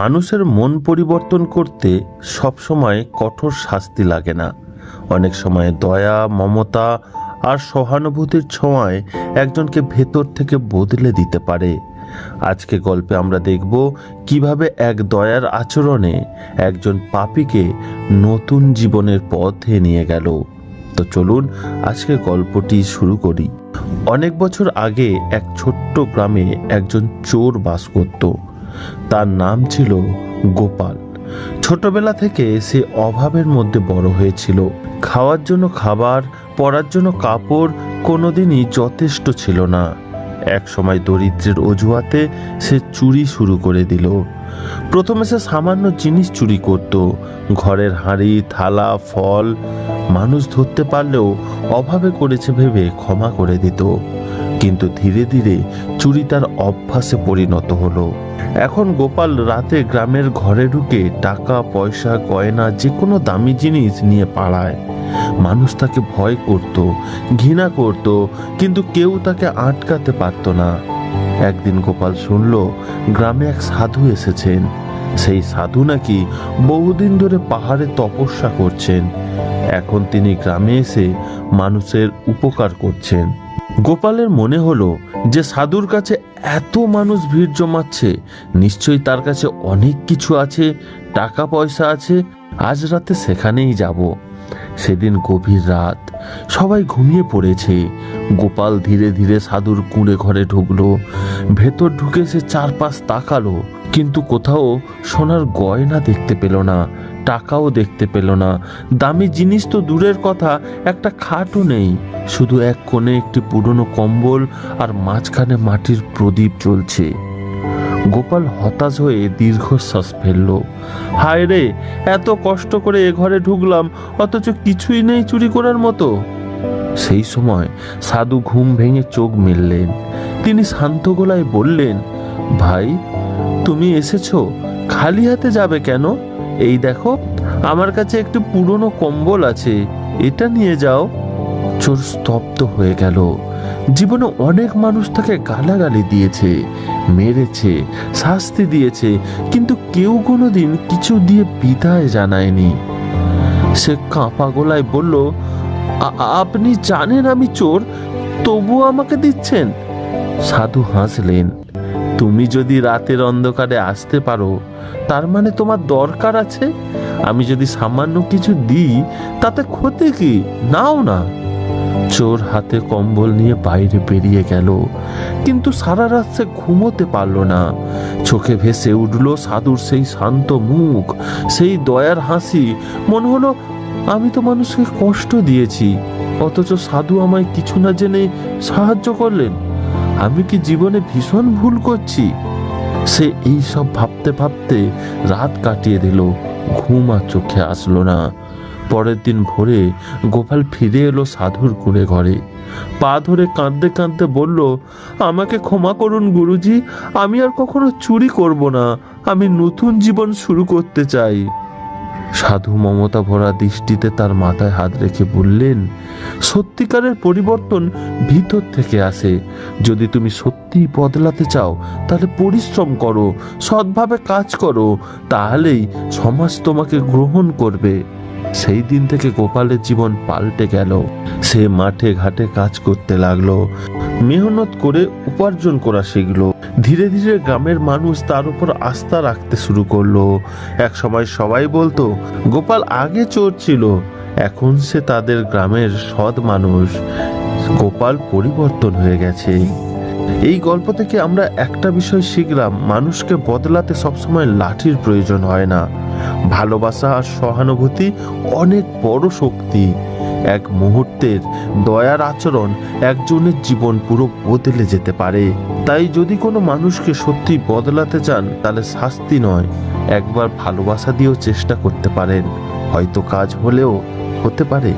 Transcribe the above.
মানুষের মন পরিবর্তন করতে সবসময় কঠোর শাস্তি লাগে না। অনেক সময় দয়া, মমতা আর সহানুভূতির ছোঁয়ায় একজনকে ভেতর থেকে বদলে দিতে পারে। আজকে গল্পে আমরা দেখব কীভাবে এক দয়ার আচরণে একজন পাপীকে নতুন জীবনের পথে নিয়ে গেল। তো চলুন আজকে গল্পটি শুরু করি। অনেক বছর আগে এক ছোট্ট গ্রামে একজন চোর বাস করত। তার নাম ছিল গোপাল। ছোটবেলা থেকে সে অভাবের মধ্যে বড় হয়েছিল। খাওয়ার জন্য খাবার, পরার জন্য কাপড় কোনোদিনই যথেষ্ট ছিল না। এক সময় দরিদ্রের অজুহাতে সে চুরি শুরু করে দিল। প্রথমে সে সামান্য জিনিস চুরি করত। ঘরের হাঁড়ি, থালা, ফল। মানুষ ধরতে পারলেও অভাবে করেছে ভেবে ক্ষমা করে দিত। কিন্তু ধীরে ধীরে চুরি তার অভ্যাসে পরিণত হলো। এখন গোপাল রাতে গ্রামের ঘরে ঢুকে টাকা, পয়সা, গয়না যে কোনো দামি জিনিস নিয়ে পালায়। মানুষ তাকে ভয় করত, ঘৃণা করত, কিন্তু কেউ তাকে আটকাতে পারত না। একদিন গোপাল শুনল, গ্রামে এক সাধু এসেছেন। সেই সাধু নাকি বহুদিন ধরে পাহাড়ে তপস্যা করছেন। এখন তিনি গ্রামে এসে মানুষের উপকার করছেন। গোপালের মনে হলো যে সাধুর কাছে এত মানুষ ভিড় জমাচ্ছে, নিশ্চয়ই তার কাছে অনেক কিছু আছে, টাকা পয়সা আছে, আজ রাতে সেখানেই যাব। সেদিন গভীর রাত। সবাই ঘুমিয়ে পড়েছে। গোপাল ধীরে ধীরে সাধুর কুঁড়ে ঘরে ঢুকলো। ভেতর ঢুকে সে চারপাশ তাকালো, কিন্তু কোথাও সোনার গয়না দেখতে পেল না, টাকাও দেখতে পেল না। দামি জিনিস তো দূরের কথা, একটা খাটও নেই। শুধু এক কোণে একটি পুরনো কম্বল আর মাঝখানে মাটির প্রদীপ জ্বলছে। গোপাল হতাশ হয়ে দীর্ঘশ্বাস ফেলল। হায় রে, এত কষ্ট করে এ ঘরে ঢুকলাম, অথচ কিছুই নেই চুরি করার মতো। সেই সময় সাধু ঘুম ভেঙে চোখ মেললেন। তিনি শান্ত গলায় বললেন, ভাই, তুমি এসেছ? খালি হাতে যাবে কেন? এই দেখো, আমার কাছে একটি পুরনো কম্বল আছে, এটা নিয়ে যাও। চোর স্তব্ধ হয়ে গেল। জীবনে অনেক মানুষ তাকে গালাগালি দিয়েছে, মেরেছে, শাস্তি দিয়েছে, কিন্তু কেউ কোনোদিন কিছু দিয়ে বিদায় জানায়নি। সে কাঁপা গলায় বলল আপনি জানেন আমি চোর তবুও আমাকে দিচ্ছেন? সাধু হাসলেন, তুমি যদি রাতের অন্ধকারে আসতে পারো, তার মানে তোমার দরকার আছে? আমি যদি সামান্য কিছু দিই, তাতে ক্ষতি কি? নাও না। চোর হাতে কম্বল নিয়ে বাইরে বেরিয়ে গেল। কিন্তু সারা রাত সে ঘুমোতে পারল না। চোখে ভেসে উঠল সাধুর সেই শান্ত মুখ, সেই দয়ার হাসি। মনে হলো, আমি তো মানুষকে কষ্ট দিয়েছি, অথচ সাধু আমায় কিছু না জেনে সাহায্য করলেন। আমি কি জীবনে ভীষণ ভুল করছি? সে এই সব ভাবতে ভাবতে রাত কাটিয়ে দিল, ঘুম আর চোখে আসলো না। পরের দিন ভোরে গোপাল ফিরে এলো সাধুর কুড়ে ঘরে। পা ধরে কাঁদতে কাঁদতে বলল, আমাকে ক্ষমা করুন গুরুজি, আমি আর কখনো চুরি করব না। আমি নতুন জীবন শুরু করতে চাই। সাধু মমতা ভরা দৃষ্টিতে তার মাথায় হাত রেখে বললেন, সত্যিকারের পরিবর্তন ভিতর থেকে আসে। যদি তুমি সত্যিই বদলাতে চাও, তাহলে পরিশ্রম করো, সৎভাবে কাজ করো, তাহলেই সমাজ তোমাকে গ্রহণ করবে। সেই দিন থেকে গোপালের জীবন পাল্টে গেল। সে মাঠে ঘাটে কাজ করতে লাগল, মেহনত করে উপার্জন করা শিখলো। ধীরে ধীরে গ্রামের মানুষ তার উপর আস্থা রাখতে শুরু করল। এক সময় সবাই বলতো, গোপাল আগে চোর ছিল, এখন সে তাদের গ্রামের সৎ মানুষ। গোপাল পরিবর্তন হয়ে গেছে। এই গল্প থেকে আমরা একটা বিষয় শিখলাম, মানুষকে বদলাতে সবসময় লাঠির প্রয়োজন হয় না। ভালোবাসা আর সহানুভূতি অনেক বড় শক্তি। এক মুহূর্তের দয়ার আচরণ একজনের জীবন পুরো বদলে যেতে পারে। তাই যদি কোনো মানুষকে সত্যি বদলাতে চান, তাহলে শাস্তি নয়। একবার ভালোবাসা দিয়েও চেষ্টা করতে পারেন। হয়তো কাজ হলেও হতে পারে।